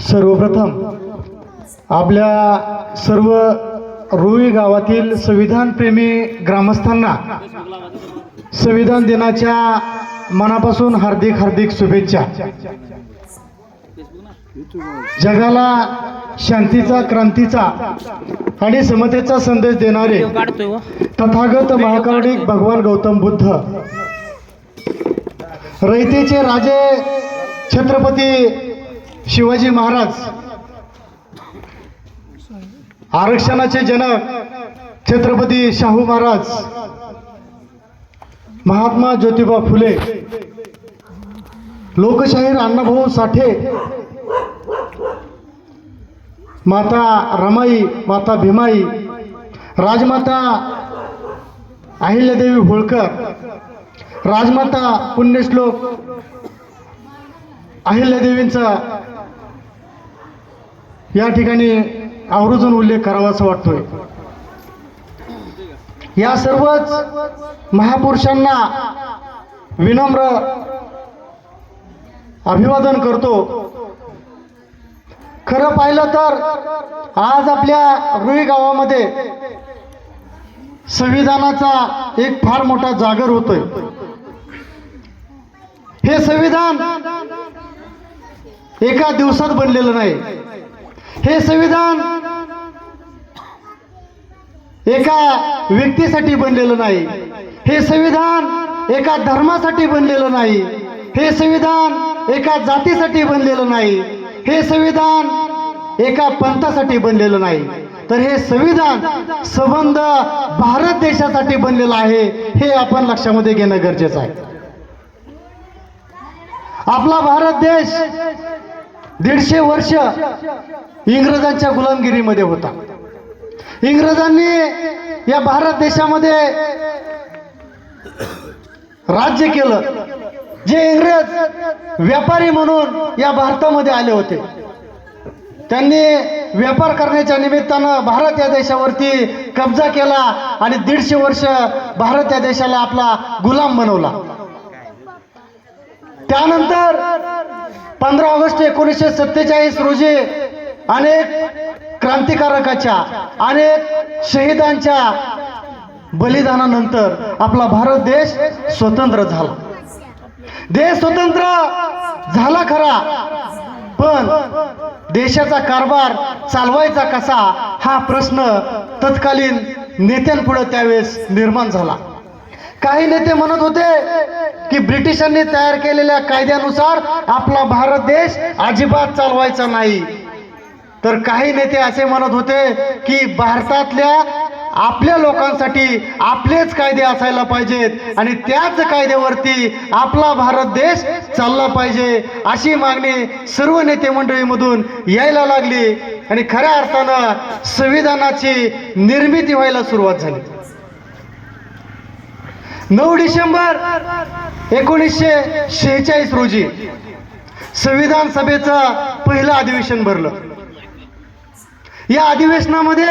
सर्वप्रथम आपल्या सर्व रुई गावातील संविधानप्रेमी ग्रामस्थांना संविधान दिनाच्या मनापासून हार्दिक हार्दिक शुभेच्छा. जगाला शांतीचा क्रांतीचा आणि समतेचा संदेश देणारे तथागत महाकार्णिक भगवान गौतम बुद्ध. रयतेचे राजे छत्रपती शिवाजी महाराज. आरक्षणाचे जनक छत्रपती शाहू महाराज. महात्मा ज्योतिबा फुले. लोकशाहीर अण्णाभाऊ साठे. माता रमाई माता भीमाई. राजमाता अहिल्यादेवी होळकर. राजमाता पुण्यश्लोक अहिल्यादेवींचा या ठिकाणी आवर्जून उल्लेख करावा असं वाटतोय. या सर्वच महापुरुषांना विनम्र अभिवादन करतो. खरं पाहिलं तर आज आपल्या रुई गावामध्ये संविधानाचा एक फार मोठा जागर होतोय. हे संविधान एका दिवसात बनलेलं नाही. हे संविधान एका व्यक्तीसाठी बनलेलं नाही. हे संविधान एका धर्मासाठी बनलेलं नाही. हे संविधान एका जातीसाठी बनलेलं नाही. हे संविधान एका पंथासाठी बनलेलं नाही. तर हे संविधान संबंध भारत देशासाठी बनलेलं आहे हे आपण लक्षामध्ये घेणं गरजेचं आहे. आपला भारत देश दीडशे वर्ष इंग्रजांच्या गुलामगिरीमध्ये होता. इंग्रजांनी या भारत देशामध्ये राज्य केलं जे इंग्रज व्यापारी म्हणून या भारतामध्ये आले होते. त्यांनी व्यापार करण्याच्या निमित्तानं भारत या देशावरती कब्जा केला आणि दीडशे वर्ष भारत या देशाला आपला गुलाम बनवला. त्यानंतर पंधरा ऑगस्ट एकोणीसशे सत्तेचाळीस रोजी अनेक क्रांतिकारकाच्या अनेक शहीदांच्या बलिदानानंतर आपला भारत देश स्वतंत्र झाला. देश स्वतंत्र झाला खरा पण देशाचा कारभार चालवायचा कसा हा प्रश्न तत्कालीन नेत्यांपुढे त्यावेळेस निर्माण झाला. काही नेते म्हणत होते की ब्रिटिशांनी तयार केलेल्या कायद्यानुसार आपला भारत देश अजिबात चालवायचा नाही. तर काही नेते असे म्हणत होते की भारतातल्या आपल्या लोकांसाठी आपलेच कायदे असायला पाहिजेत आणि त्याच कायद्यावरती आपला भारत देश चालला पाहिजे अशी मागणी सर्व नेते मंडळीमधून यायला लागली. आणि खऱ्या अर्थानं संविधानाची निर्मिती व्हायला सुरुवात झाली. नऊ डिसेंबर एकोणीसशे शेहेचाळीस रोजी संविधान सभेचं पहिलं अधिवेशन भरलं. या अधिवेशनामध्ये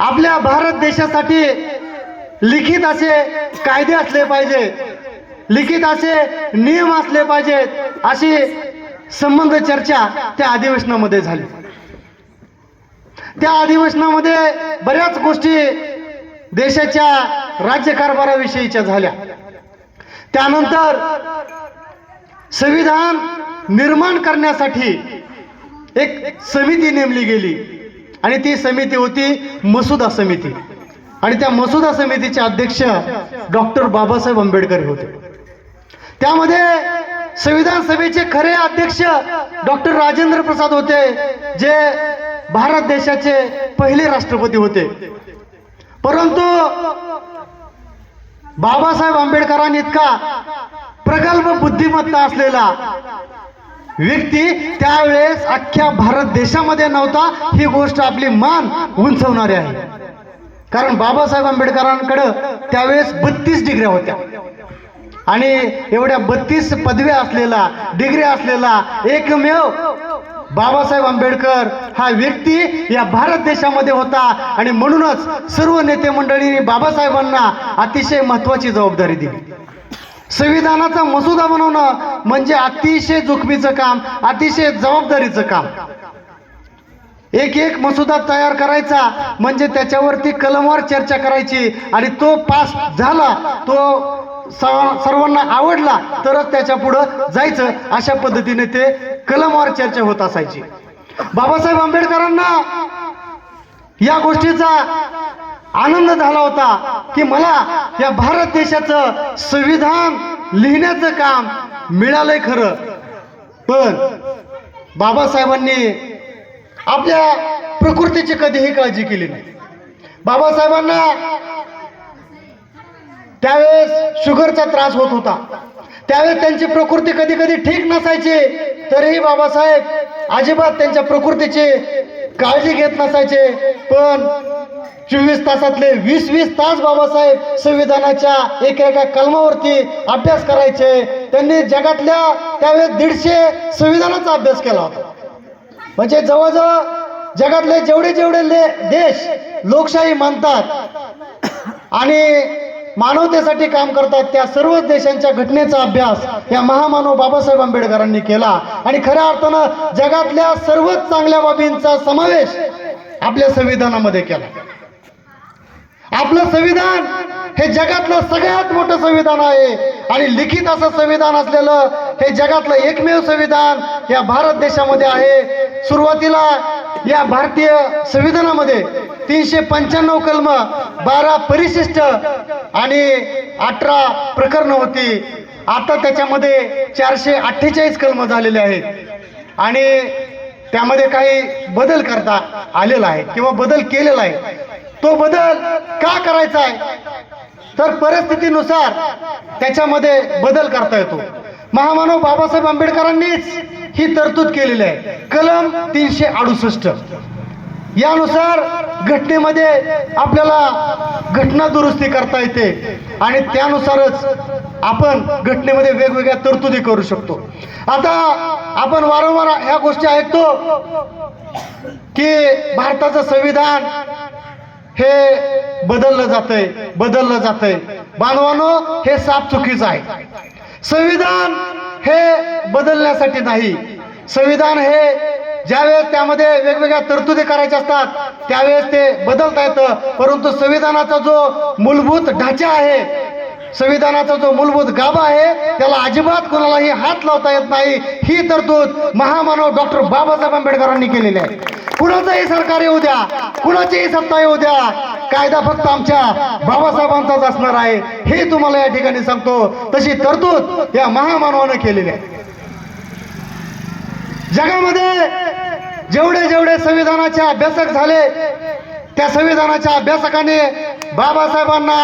आपल्या भारत देशासाठी लिखित असे कायदे असले पाहिजेत लिखित असे नियम असले पाहिजेत अशी संबंध चर्चा त्या अधिवेशनामध्ये झाली. त्या अधिवेशनामध्ये बऱ्याच गोष्टी देशाच्या राज्यकारभाराविषयीच्या झाल्या. त्यानंतर संविधान निर्माण करण्यासाठी एक समिती नेमली गेली आणि ती समिती होती मसुदा समिती. आणि त्या मसुदा समितीचे अध्यक्ष डॉक्टर बाबासाहेब आंबेडकर होते. त्यामध्ये संविधान सभेचे खरे अध्यक्ष डॉक्टर राजेंद्र प्रसाद होते जे भारत देशाचे पहिले राष्ट्रपती होते. परंतु बाबासाहेब आंबेडकरांनी इतका प्रगल्भ बुद्धिमत्ता असलेला व्यक्ती त्यावेळेस अख्ख्या भारत देशामध्ये नव्हता ही गोष्ट आपली मान उंचवणारी आहे. कारण बाबासाहेब आंबेडकरांकडं त्यावेळेस बत्तीस डिग्र्या होत्या. आणि एवढ्या बत्तीस पदव्या असलेला डिग्री असलेला एकमेव बाबासाहेब आंबेडकर हा व्यक्ती या भारत देशामध्ये होता आणि म्हणूनच सर्व नेते मंडळींनी बाबासाहेबांना अतिशय महत्वाची जबाबदारी दिली. संविधानाचा मसुदा बनवणं म्हणजे अतिशय जोखमीचं काम अतिशय जबाबदारीचं काम. एक एक मसुदा तयार करायचा म्हणजे त्याच्यावरती कलमवर चर्चा करायची आणि तो पास झाला तो सर्वांना आवडला तरच त्याच्या पुढं जायचं अशा पद्धतीने ते कलमवर चर्चा होत असायची. बाबासाहेब आंबेडकरांना या गोष्टीचा आनंद झाला होता की मला या भारत देशाचं संविधान लिहिण्याचं काम मिळालंय खरं. पण बाबासाहेबांनी आपल्या प्रकृतीची कधीही काळजी केली नाही. बाबासाहेबांना त्यावेळेस शुगरचा त्रास होत होता. त्यावेळेस त्यांची प्रकृती कधी कधी ठीक नसायची. तरीही बाबासाहेब अजिबात त्यांच्या प्रकृतीची काळजी घेत नसायचे. पण चोवीस तासातले वीस वीस तास बाबासाहेब संविधानाच्या एका एका कलमावरती अभ्यास करायचे. त्यांनी जगातल्या त्यावेळेस दीडशे संविधानाचा अभ्यास केला होता. म्हणजे जवळजवळ जगातले जेवढे जेवढे ले देश लोकशाही मानतात. आणि मानवतेसाठी काम करतात त्या सर्वच देशांच्या घटनेचा अभ्यास या महामानव बाबासाहेब आंबेडकरांनी केला. आणि खऱ्या अर्थानं जगातल्या सर्वच चांगल्या बाबींचा समावेश आपल्या संविधानामध्ये केला. आपलं संविधान हे जगातलं सगळ्यात मोठं संविधान आहे. आणि लिखित असं संविधान असलेलं हे जगातलं एकमेव संविधान या भारत देशामध्ये आहे. सुरुवातीला या भारतीय संविधानामध्ये तीनशे पंच्याण्णव कलम बारा परिशिष्ट आणि अठरा प्रकरण होती. आता त्याच्यामध्ये चारशे अठ्ठेचाळीस कलम झालेले आहेत. आणि त्यामध्ये काही बदल करता आलेला आहे किंवा बदल केलेला आहे. तो बदल का करायचा आहे? तर परिस्थितीनुसार त्याच्यामध्ये बदल करता येतो. महामानव बाबासाहेब आंबेडकरांनीच ही तरतूद केलेली आहे. कलम तीनशे अडुसष्ट. यानुसार घटनेमध्ये आपल्याला घटना दुरुस्ती करता येते आणि त्यानुसारच आपण घटनेमध्ये वेगवेगळ्या तरतुदी करू शकतो. आता आपण वारंवार ह्या गोष्टी ऐकतो की भारताचं संविधान हे बदललं जातंय बदललं जातंय. बांधवानो हे साफ चुकीचं आहे. संविधान हे बदलण्यासाठी नाही. संविधान हे ज्यावेळेस त्यामध्ये वेगवेगळ्या तरतुदी करायच्या असतात त्यावेळेस ते बदलता येतं. परंतु संविधानाचा जो मूलभूत ढाचा आहे संविधानाचा जो मूलभूत गाभा आहे त्याला अजिबात कोणालाही हात लावता येत नाही. ही तरतूद महामानव डॉक्टर बाबासाहेब आंबेडकरांनी केलेली आहे. कुणाचंही सरकार येऊ द्या कुणाचीही सत्ता येऊ द्या. कायदा फक्त आमच्या बाबासाहेबांचाच असणार आहे. हे तुम्हाला या ठिकाणी सांगतो. तशी तरतूद या महामानवानं केलेली आहे. जगामध्ये जेवढे जेवढे संविधानाचे अभ्यासक झाले त्या संविधानाच्या अभ्यासकाने बाबासाहेबांना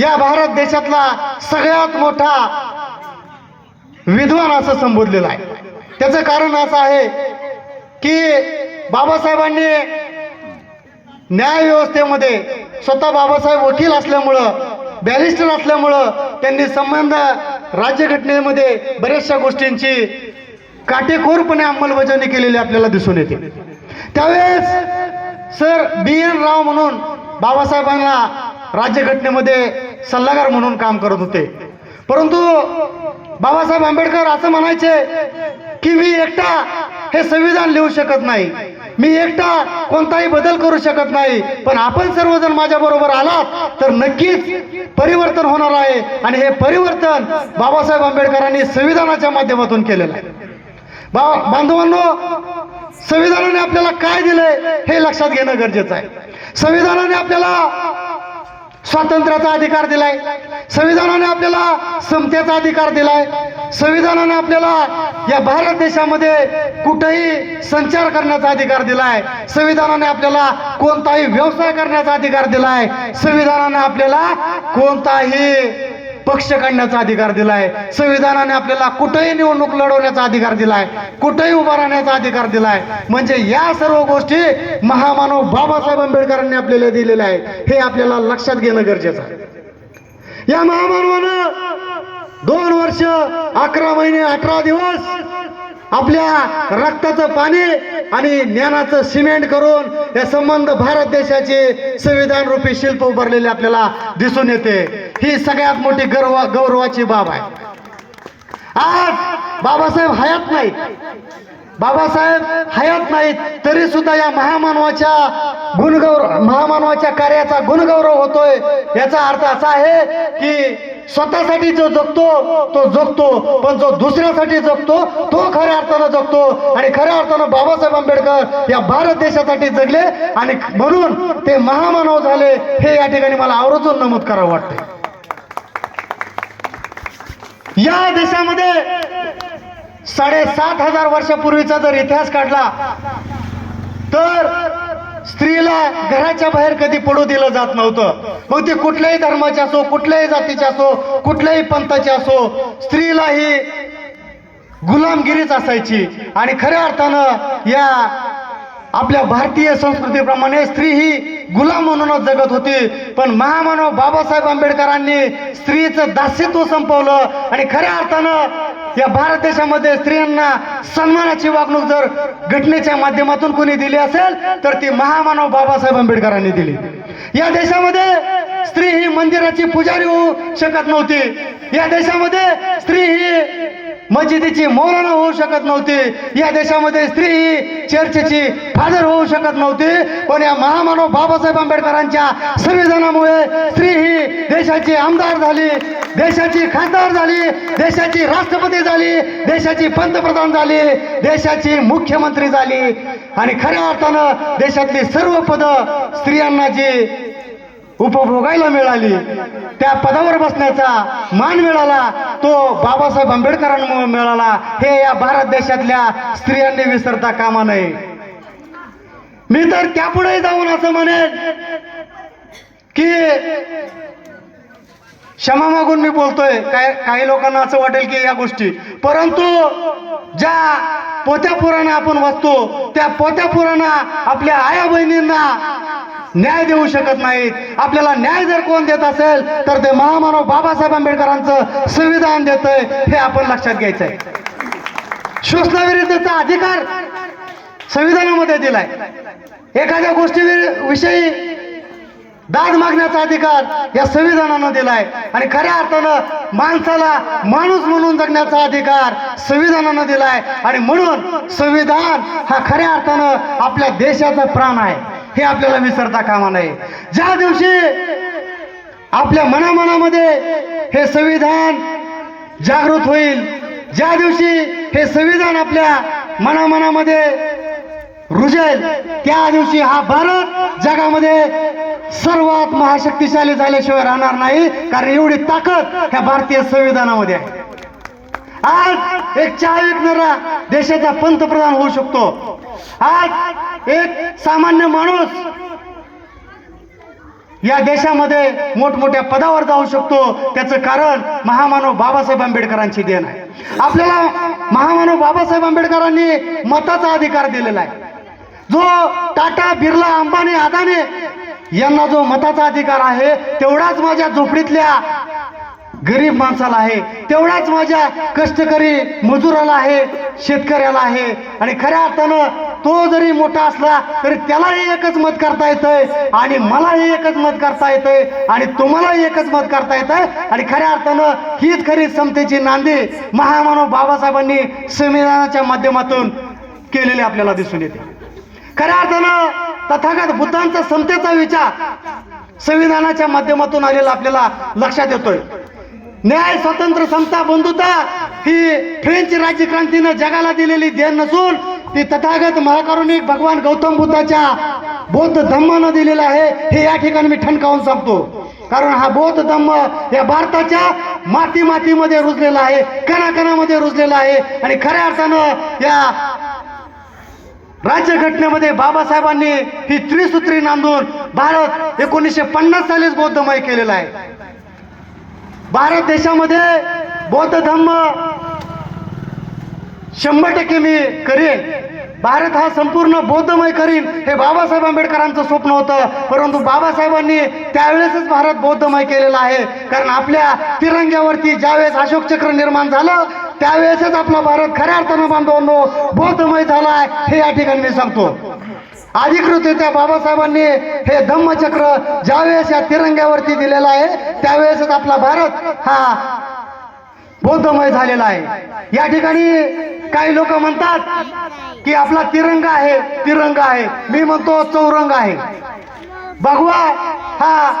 या भारत देशातला सगळ्यात मोठा विद्वान असं संबोधलेलं आहे. त्याचं कारण असं आहे की बाबासाहेबांनी न्याय व्यवस्थेमध्ये स्वतः बाबासाहेब वकील असल्यामुळं बॅरिस्टर असल्यामुळं त्यांनी संबंध राज्यघटनेमध्ये बऱ्याचशा गोष्टींची काटेकोरपणे अंमलबजावणी केलेली आपल्याला दिसून येते. त्यावेळेस सर बी एन राव म्हणून बाबासाहेबांना राज्यघटनेमध्ये सल्लागार म्हणून काम करत होते. परंतु बाबासाहेब आंबेडकर असं म्हणायचे की मी एकटा हे संविधान लिहू शकत नाही. मी एकटा कोणताही बदल करू शकत नाही. पण आपण सर्वजण माझ्या बरोबर आलात तर नक्कीच परिवर्तन होणार आहे. आणि हे परिवर्तन बाबासाहेब आंबेडकरांनी संविधानाच्या माध्यमातून केलेलं आहे. बा बांधवांनो संविधानाने आपल्याला काय दिलंय हे लक्षात घेणं गरजेचं आहे. संविधानाने आपल्याला स्वातंत्र्याचा अधिकार दिलाय. संविधानाने आपल्याला समतेचा अधिकार दिलाय. संविधानाने आपल्याला या भारत देशामध्ये कुठेही संचार करण्याचा अधिकार दिलाय. संविधानाने आपल्याला कोणताही व्यवसाय करण्याचा अधिकार दिलाय. संविधानाने आपल्याला कोणताही पक्ष काढण्याचा अधिकार दिलाय. संविधानाने आपल्याला कुठेही निवडणूक लढवण्याचा अधिकार दिलाय. कुठेही उभा राहण्याचा अधिकार दिलाय. म्हणजे या सर्व गोष्टी महामानव बाबासाहेब आंबेडकरांनी आपल्याला दिलेल्या आहेत. हे आपल्याला लक्षात घेणं गरजेचं आहे. या महामानवानं दोन वर्ष अकरा महिने अठरा दिवस आपल्या रक्ताचं पाणी आणि ज्ञानाचं सिमेंट करून हे संबंध भारत देशाचे संविधान रूपी शिल्प उभारलेले आपल्याला दिसून येते. ही सगळ्यात मोठी गर्व गौरवाची बाब आहे. आज बाबासाहेब हयात नाहीत. बाबासाहेब हयात नाहीत तरी सुद्धा या महामानवाच्या गुणगौरव महामानवाच्या कार्याचा गुणगौरव होतोय. याचा अर्थ असा आहे की स्वतःसाठी जो जगतो तो जगतो. पण जो दुसऱ्यासाठी जगतो तो खऱ्या अर्थानं जगतो. आणि खऱ्या अर्थानं बाबासाहेब आंबेडकर या भारत देशासाठी जगले. आणि म्हणून ते महामानव झाले. हे या ठिकाणी मला आवर्जून नमूद करावं वाटतं या देशामध्ये साडेसात हजार वर्षापूर्वीचा जर इतिहास काढला तर स्त्रीला घराच्या बाहेर कधी पडू दिलं जात नव्हतं. मग ती कुठल्याही धर्माची असो कुठल्याही जातीची असो कुठल्याही पंथाची असो स्त्रीला ही गुलामगिरीच असायची. आणि खऱ्या अर्थानं या आपल्या भारतीय संस्कृतीप्रमाणे स्त्री ही गुलाम म्हणूनच जगत होती. पण महामानव बाबासाहेब आंबेडकरांनी स्त्रीचं दास्यत्व संपवलं. आणि खऱ्या अर्थानं या भारत देशामध्ये स्त्रियांना सन्मानाची वागणूक जर घटनेच्या माध्यमातून कोणी दिली असेल तर ती महामानव बाबासाहेब आंबेडकरांनी दिली. या देशामध्ये स्त्री ही मंदिराची पुजारी होऊ शकत नव्हती. या देशामध्ये स्त्री ही मस्जिदीची मौलाना होऊ शकत नव्हती. या देशामध्ये स्त्री ही चर्चेची फादर होऊ शकत नव्हती. पण या महामानव बाबासाहेब आंबेडकरांच्या संविधानामुळे स्त्री ही देशाची आमदार झाली देशाची खासदार झाली देशाची राष्ट्रपती झाली देशाची पंतप्रधान झाली देशाची मुख्यमंत्री झाली. आणि खऱ्या अर्थानं देशातली सर्व पदं स्त्रियांना जी उपभोगायला मिळाली. त्या पदावर बसण्याचा मान मिळाला. तो बाबासाहेब आंबेडकरांमुळे मिळाला. हे या भारत देशातल्या स्त्रियांनी विसरता कामा नये. मी तर त्यापुढे जाऊन असं म्हणेन की क्षमा मागून मी बोलतोय. काय काही लोकांना असं वाटेल की या गोष्टी. परंतु ज्या पोत्या पुराणा आपण वाचतो त्या पोत्या पुराणा आपल्या आया बहिणींना न्याय देऊ शकत नाहीत. आपल्याला न्याय जर कोण देत असेल तर ते महामानव बाबासाहेब आंबेडकरांचं संविधान देतंय हे आपण लक्षात घ्यायचं आहे शोषणाविरुद्धचा अधिकार संविधानामध्ये दिलाय. एखाद्या गोष्टी विषयी दाद मागण्याचा अधिकार या संविधानानं दिलाय. आणि खऱ्या अर्थानं माणसाला माणूस म्हणून जगण्याचा अधिकार संविधानानं दिलाय. आणि म्हणून संविधान हा खऱ्या अर्थानं आपल्या देशाचा प्राण आहे. हे आपल्याला विसरता कामा नये. ज्या दिवशी आपल्या मनामनामध्ये हे संविधान जागृत होईल ज्या दिवशी हे संविधान आपल्या मनामनामध्ये रुजेल त्या दिवशी हा भारत जगामध्ये सर्वात महाशक्तिशाली झाल्याशिवाय राहणार नाही कारण एवढी ताकद ह्या भारतीय संविधानामध्ये आहे. आज एक चहा विकणारा देशाचा पंतप्रधान होऊ शकतो. आज एक सामान्य माणूस या देशामध्ये मोठमोठ्या पदावर जाऊ शकतो. त्याचं कारण महामानव बाबासाहेब आंबेडकरांची देण आहे. आपल्याला महामानव बाबासाहेब आंबेडकरांनी मताचा अधिकार दिलेला आहे. जो टाटा बिर्ला अंबानी अदानी यांना जो मताचा अधिकार आहे तेवढाच माझ्या झोपडीतल्या गरीब माणसाला आहे. तेवढाच माझ्या कष्टकरी मजुराला आहे शेतकऱ्याला आहे. आणि खऱ्या अर्थानं तो जरी मोठा असला तरी त्यालाही एकच मत करता येतंय. आणि मलाही एकच मत करता येतंय. आणि तुम्हालाही एकच मत करता येतंय. आणि खऱ्या अर्थानं हीच खरी समतेची नांदी महामानव बाबासाहेबांनी संविधानाच्या माध्यमातून केलेली आपल्याला दिसून येते. खऱ्या अर्थानं तथागत बुद्धांचा समतेचा विचार संविधानाच्या माध्यमातून आलेला आपल्याला लक्षात येतोय. न्याय स्वतंत्र समता बंधुता ही फ्रेंच राज्यक्रांतीनं जगाला दिलेली देण नसून ती तथागत महाकारुणिक भगवान गौतम बुद्धाच्या बौद्ध धम्मानं दिलेला आहे हे या ठिकाणी मी ठणकावून सांगतो. कारण हा बौद्ध धम्म या भारताच्या माती मातीमध्ये रुजलेला आहे कणाकणामध्ये रुजलेला आहे आणि खऱ्या अर्थानं या राज्यघटनेमध्ये बाबासाहेबांनी ही त्रिसूत्री नांदून भारत एकोणीसशे पन्नास सालीच बौद्धमय केलेला आहे. भारत देशामध्ये बौद्ध धम्म शंभर टक्के मी करेन. भारत हा संपूर्ण बौद्धमय करीन हे बाबासाहेब आंबेडकरांचं स्वप्न होतं. परंतु बाबासाहेबांनी त्यावेळेसच भारत बौद्धमय केलेला आहे. कारण आपल्या तिरंग्यावरती ज्यावेळेस अशोक चक्र निर्माण झालं त्यावेळेसच आपला भारत खऱ्या अर्थानं बांधवांनो बौद्धमय झालाय हे या ठिकाणी मी सांगतो. अधिकृतरित्या बाबासाहेबांनी हे धम्मचक्र ज्यावेळेस या तिरंग्यावरती दिलेलं आहे त्यावेळेसच आपला भारत हा बौद्धमय झालेला आहे. या ठिकाणी काही लोक म्हणतात की आपला तिरंगा आहे तिरंगा आहे. मी म्हणतो चौरंग आहे. भगवा हा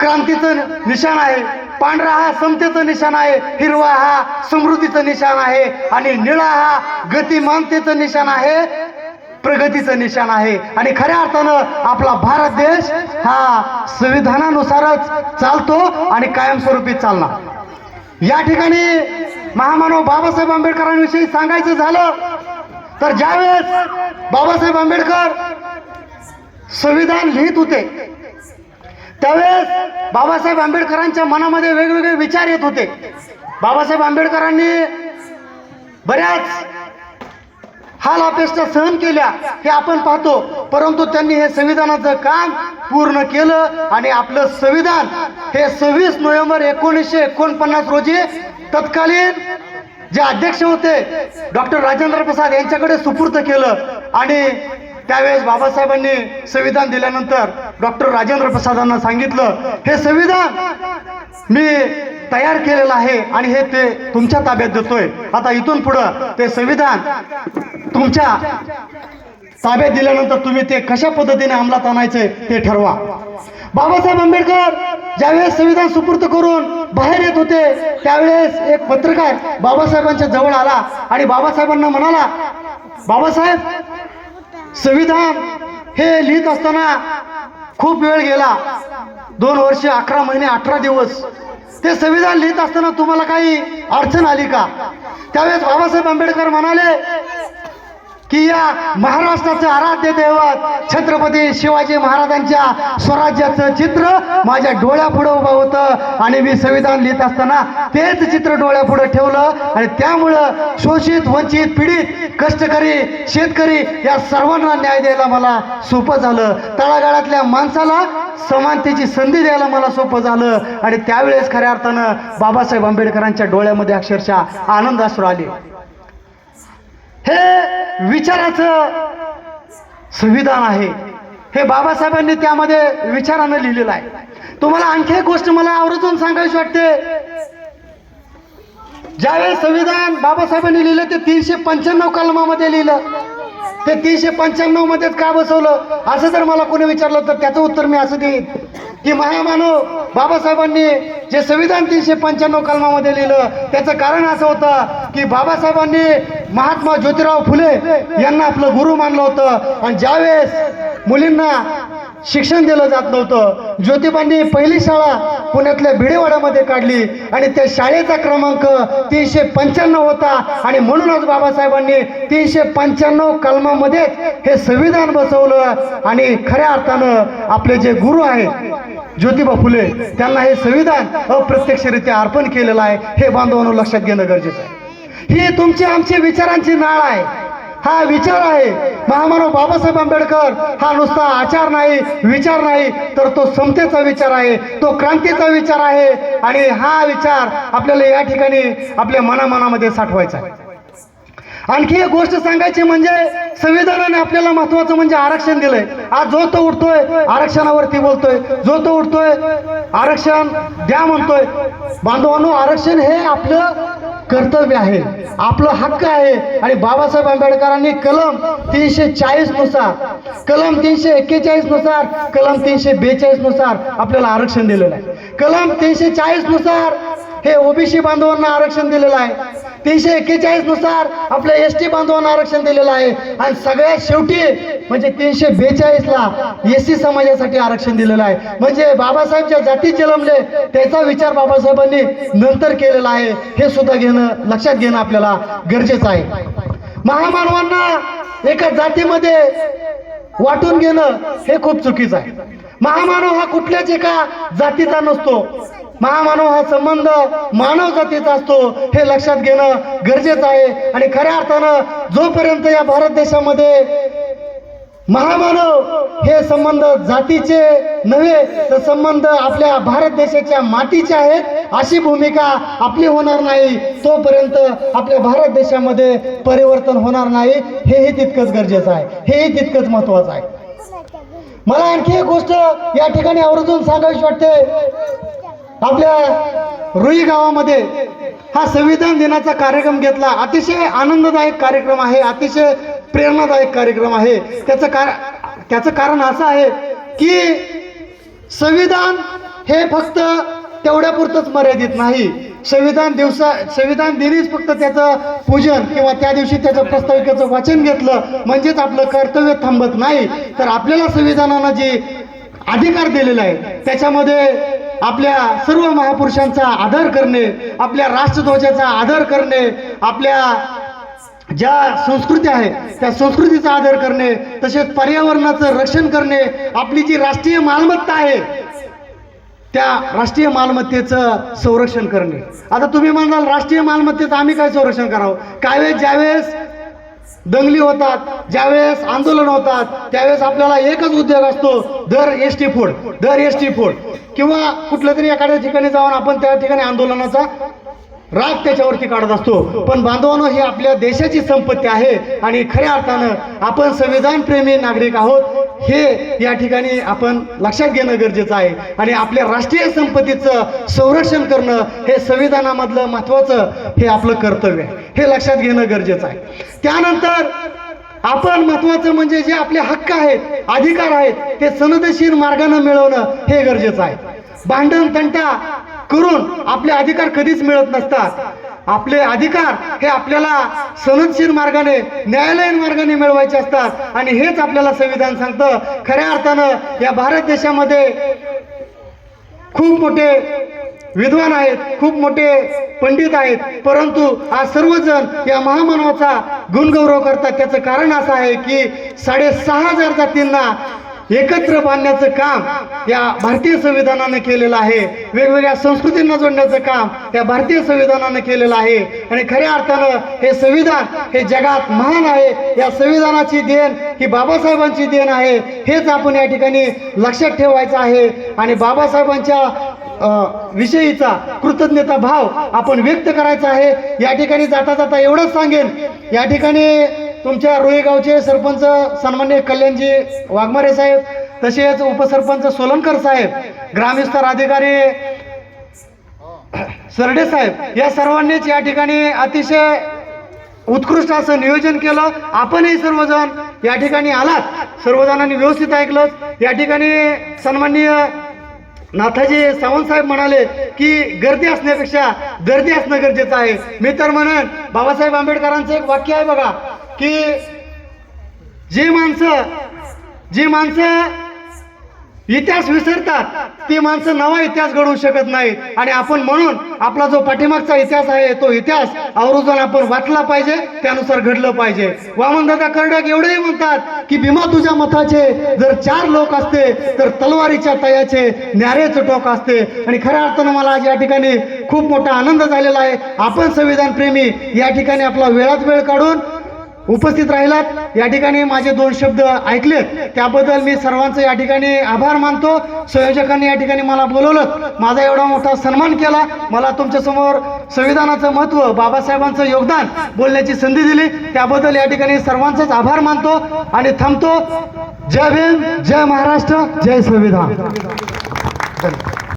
क्रांतीचं निशाण आहे. पांढरा हा समतेचं निशाण आहे. हिरवा हा समृद्धीचं निशाण आहे. आणि निळा हा गतिमानतेचं निशाण आहे. प्रगतीचं निशाण आहे. आणि खऱ्या अर्थानं आपला भारत देश हा संविधानानुसारच चालतो आणि कायमस्वरूपी चालणार. या ठिकाणी महामानव बाबासाहेब आंबेडकरांविषयी सांगायचं झालं तर ज्यावेळेस बाबासाहेब आंबेडकर संविधान लिहित होते त्यावेळेस बाबासाहेब आंबेडकरांच्या मनामध्ये वेगवेगळे विचार येत होते. बाबासाहेब आंबेडकरांनी बऱ्याच हाल अपेक्षा सहन केल्या हे आपण पाहतो. परंतु त्यांनी हे संविधानाचं काम पूर्ण केलं आणि आपलं संविधान हे सव्वीस नोव्हेंबर एकोणीसशे एकोणपन्नास रोजी तत्कालीन जे अध्यक्ष होते डॉक्टर राजेंद्र प्रसाद यांच्याकडे सुपूर्त केलं आणि त्यावेळेस बाबासाहेबांनी संविधान दिल्यानंतर डॉक्टर राजेंद्र प्रसादांना सांगितलं हे संविधान मी तयार केलेलं आहे आणि हे ते तुमच्या ताब्यात देतोय. आता इथून पुढं ते संविधान तुमच्या ताब्यात दिल्यानंतर तुम्ही ते कशा पद्धतीने अंमलात आणायचे ते ठरवा. बाबासाहेब आंबेडकर ज्यावेळेस संविधान सुपूर्त करून बाहेर येत होते त्यावेळेस एक पत्रकार बाबासाहेबांच्या जवळ आला आणि बाबासाहेबांना म्हणाला बाबासाहेब संविधान हे लिहित असताना खूप वेळ गेला. दोन वर्ष अकरा महिने अठरा दिवस. ते संविधान लिहित असताना तुम्हाला काही अडचण आली का? त्यावेळेस बाबासाहेब आंबेडकर म्हणाले की या महाराष्ट्राचं आराध्य दैवत छत्रपती शिवाजी महाराजांच्या स्वराज्याचं चित्र माझ्या डोळ्यापुढं उभं होतं आणि मी संविधान लिहित असताना तेच चित्र डोळ्यापुढं ठेवलं आणि त्यामुळं शोषित वंचित पीडित कष्टकरी शेतकरी या सर्वांना न्याय द्यायला मला सोपं झालं. तळागाळातल्या माणसाला समानतेची संधी द्यायला मला सोपं झालं आणि त्यावेळेस खऱ्या अर्थानं बाबासाहेब आंबेडकरांच्या डोळ्यामध्ये अक्षरशः आनंद असू आले. हे विचाराचं संविधान आहे. हे बाबासाहेबांनी त्यामध्ये विचारानं लिहिलेलं आहे. तुम्हाला आणखी एक गोष्ट मला आवर्जून सांगायची वाटते. ज्यावेळेस संविधान बाबासाहेबांनी लिहिलं ते तीनशे पंच्याण्णव कलमामध्ये लिहिलं. ते तीनशे पंच्याण्णव मध्येच का बसवलं? असं जर मला कोणी विचारलं तर त्याचं उत्तर मी असं देईन. की महामानव बाबासाहेबांनी जे संविधान तीनशे पंच्याण्णव कलमामध्ये लिहिलं त्याचं कारण असं होतं की बाबासाहेबांनी महात्मा ज्योतिराव फुले यांना आपलं गुरु मानलं होतं. आणि ज्यावेळेस मुलींना शिक्षण दिलं जात नव्हतं. ज्योतिबांनी पहिली शाळा पुण्यातल्या भिडेवाड्यामध्ये काढली आणि त्या शाळेचा क्रमांक तीनशे पंच्याण्णव होता. आणि म्हणूनच बाबासाहेबांनी तीनशे पंच्याण्णव कलमामध्येच हे संविधान बसवलं आणि खऱ्या अर्थानं आपले जे गुरु आहेत ज्योतिबा फुले त्यांना हे संविधान अप्रत्यक्षरित्या अर्पण केलेलं आहे. हे बांधवांना लक्षात घेणं गरजेचं आहे. ही तुमची आमची विचारांची नाळ आहे. हा विचार आहे. महामानव बाबासाहेब आंबेडकर हा नुसता आचार नाही विचार नाही तर तो समतेचा विचार आहे तो क्रांतीचा विचार आहे. आणि हा विचार आपल्याला या ठिकाणी आपल्या मनामनामध्ये साठवायचा आहे. आणखी एक गोष्ट सांगायची म्हणजे संविधानाने आपल्याला महत्वाचं म्हणजे आरक्षण दिलंय. आज जो तो उठतोय आरक्षणावरती बोलतोय. जो तो उठतोय आरक्षण द्या म्हणतोय. बांधवांनो आरक्षण हे आपलं कर्तव्य आहे. आपलं हक्क आहे. आणि बाबासाहेब आंबेडकरांनी कलम तीनशे चाळीसनुसार कलम तीनशे एक्केचाळीसनुसार कलम तीनशे बेचाळीसनुसार आपल्याला आरक्षण दिलेलं आहे. कलम तीनशे चाळीसनुसार हे ओबीसी बांधवांना आरक्षण दिलेलं आहे. तीनशे एक्केचाळीसनुसार आपल्या एस टी बांधवांना आरक्षण दिलेलं आहे. आणि सगळ्यात शेवटी म्हणजे तीनशे बेचाळीस ला एस सी समाजासाठी आरक्षण दिलेलं आहे. म्हणजे बाबासाहेब ज्या जातीत जन्मले त्याचा विचार बाबासाहेबांनी नंतर केलेला आहे. हे सुद्धा घेणं लक्षात घेणं आपल्याला गरजेचं आहे. महामानवांना एका जातीमध्ये वाटून घेणं हे खूप चुकीचं आहे. महामानव हा कुठल्याच एका जातीचा नसतो. महामानव हा संबंध मानव जातीचा असतो हे लक्षात घेणं गरजेचं आहे. आणि खऱ्या अर्थानं जोपर्यंत या भारत देशामध्ये महामानव हे संबंध जातीचे नव्हे तर संबंध आपल्या भारत देशाच्या मातीचे आहेत अशी भूमिका आपली होणार नाही. तोपर्यंत आपल्या भारत देशामध्ये परिवर्तन होणार नाही. हेही तितकंच गरजेचं आहे. हेही तितकंच महत्वाचं आहे. मला आणखी एक गोष्ट या ठिकाणी आवर्जून सांगावीशी वाटते. आपल्या रुई गावामध्ये हा संविधान दिनाचा कार्यक्रम घेतला. अतिशय आनंददायक कार्यक्रम आहे अतिशय प्रेरणादायक कार्यक्रम आहे. त्याचं कार त्याचं कारण असं आहे की संविधान हे फक्त तेवढ्यापुरतंच मर्यादित नाही. संविधान दिवसा संविधान दिनीच फक्त त्याचं पूजन किंवा त्या दिवशी त्याचं प्रस्ताविकेचं वाचन घेतलं म्हणजेच आपलं कर्तव्य थांबत नाही. तर आपल्याला संविधानानं जी अधिकार दिलेला आहे त्याच्यामध्ये आपल्या सर्व महापुरुषांचा आदर करणे आपल्या राष्ट्रध्वजाचा आदर करणे आपल्या ज्या संस्कृती आहे त्या संस्कृतीचा आदर करणे तसेच पर्यावरणाचं रक्षण करणे आपली जी राष्ट्रीय मालमत्ता आहे त्या राष्ट्रीय मालमत्तेचं संरक्षण करणे. आता तुम्ही म्हणाल राष्ट्रीय मालमत्तेचं आम्ही काय संरक्षण करावं? काय वेळेस ज्यावेळेस दंगली होतात ज्यावेळेस आंदोलन होतात त्यावेळेस आपल्याला एकच उद्योग असतो दर एस टी फूड दर एस टी फूड. किंवा कुठल्या तरी एखाद्या ठिकाणी जाऊन आपण त्या ठिकाणी आंदोलनाचा राग त्याच्यावरती काढत असतो. पण बांधवानो ही आपल्या देशाची संपत्ती आहे आणि खऱ्या अर्थानं आपण संविधान प्रेमी नागरिक आहोत. हे या ठिकाणी आपण लक्षात घेणं गरजेचं आहे. आणि आपल्या राष्ट्रीय संपत्तीचं संरक्षण करणं हे संविधानामधलं महत्वाचं हे आपलं कर्तव्य आहे. हे लक्षात घेणं गरजेचं आहे. त्यानंतर आपण महत्वाचं म्हणजे जे आपले हक्क आहेत अधिकार आहेत ते सनदशीर मार्गाने मिळवणं हे गरजेचं आहे. भांडण तंटा करून आपले अधिकार कधीच मिळत नसतात. आपले अधिकार हे आपल्याला सनदशीर मार्गाने न्यायालयीन मार्गाने मिळवायचे असतात. आणि हेच आपल्याला संविधान सांगतं. खऱ्या अर्थानं या भारत देशामध्ये खूप मोठे विद्वान आहेत खूप मोठे पंडित आहेत. परंतु आज सर्वजण या महामानवाचा गुणगौरव करतात. त्याचं कारण असं आहे की साडेसहा हजार जातींना एकत्र बांधण्याचं काम या भारतीय संविधानानं केलेलं आहे. वेगवेगळ्या संस्कृतींना जोडण्याचं काम या भारतीय संविधानानं केलेलं आहे. आणि खऱ्या अर्थानं हे संविधान हे जगात महान आहे. या संविधानाची देण ही बाबासाहेबांची देण आहे. हेच आपण या ठिकाणी लक्षात ठेवायचं आहे. आणि बाबासाहेबांच्या विषयीचा कृतज्ञता भाव आपण व्यक्त करायचा आहे. या ठिकाणी जाता जाता एवढंच सांगेन. या ठिकाणी तुमच्या रुईगावचे सरपंच सन्मान्य कल्याणजी वाघमारे साहेब तसेच उपसरपंच सोलनकर साहेब ग्रामविस्तार अधिकारी सरडे साहेब या सर्वांनीच या ठिकाणी अतिशय उत्कृष्ट असं नियोजन केलं. आपणही सर्वजण या ठिकाणी आलात. सर्वजणांनी व्यवस्थित ऐकलं या ठिकाणी सन्माननीय नाथाजी सावंत साहेब म्हणाले की गर्दी असण्यापेक्षा गर्दी असणं गरजेचं आहे. मी तर म्हणेन बाबासाहेब आंबेडकरांचं एक वाक्य आहे बघा की जी माणसं जी माणसं इतिहास विसरतात ती माणसं नवा इतिहास घडवू शकत नाहीत. आणि आपण म्हणून आपला जो पाठीमागचा इतिहास आहे तो इतिहास आवर्जून आपण वाचला पाहिजे त्यानुसार घडलं पाहिजे. वामनदादा कर्डक एवढेही म्हणतात की भीमा तुझ्या मताचे जर चार लोक असते तर तलवारीच्या तयाचे न्यारेचं टोक असते. आणि खऱ्या अर्थानं मला आज या ठिकाणी खूप मोठा आनंद झालेला आहे. आपण संविधान प्रेमी या ठिकाणी आपला वेळात वेळ काढून उपस्थित राहिलात. या ठिकाणी माझे दोन शब्द ऐकलेत. त्याबद्दल मी सर्वांचं या ठिकाणी आभार मानतो. संयोजकांनी या ठिकाणी मला बोलवलं. माझा एवढा मोठा सन्मान केला. मला तुमच्यासमोर संविधानाचं महत्त्व बाबासाहेबांचं योगदान बोलण्याची संधी दिली. त्याबद्दल या ठिकाणी सर्वांचाच आभार मानतो. आणि थांबतो. जय भीम जय महाराष्ट्र जय संविधान.